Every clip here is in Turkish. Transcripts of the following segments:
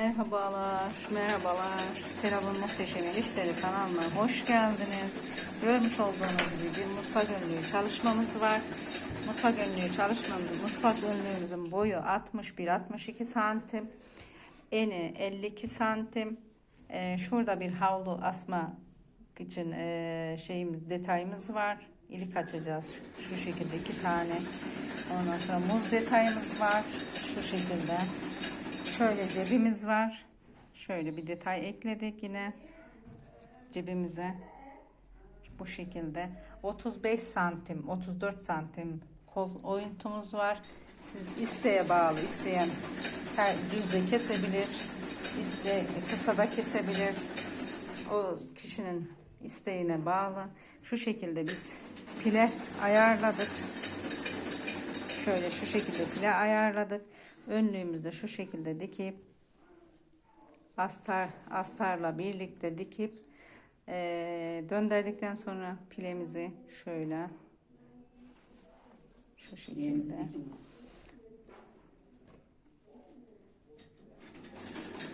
Merhabalar, merhabalar. Serap'ın Muhteşem El İşleri kanalına hoş geldiniz. Görmüş olduğunuz gibi bir mutfak önlüğü çalışmamız var. Mutfak önlüğü çalışmamız, mutfak önlüğümüzün boyu 61-62 santim. Eni 52 santim. Ee, şurada bir havlu asma için e, şeyimiz detayımız var. İlik açacağız şu, şu şekilde iki tane. Ondan sonra muz detayımız var. Şu şekilde. Şöyle cebimiz var. Şöyle bir detay ekledik yine cebimize. Bu şekilde 35 santim 34 santim kol oyuntumuz var. Siz isteğe bağlı isteyen her düzde kesebilir. iste kısa da kesebilir. O kişinin isteğine bağlı. Şu şekilde biz pile ayarladık. Şöyle şu şekilde pile ayarladık. Önlüğümüzde şu şekilde dikip astar astarla birlikte dikip eee, döndürdükten sonra pilemizi şöyle şu şekilde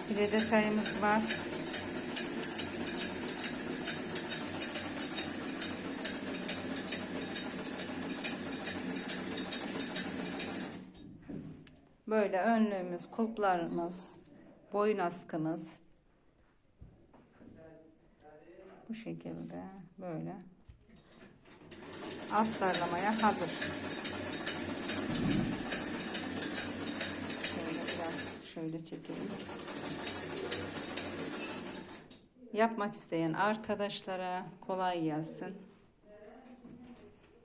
pile detayımız var. Böyle önlüğümüz, kulplarımız, boyun askımız. Bu şekilde böyle astarlamaya hazır. Şöyle biraz şöyle çekelim. Yapmak isteyen arkadaşlara kolay gelsin.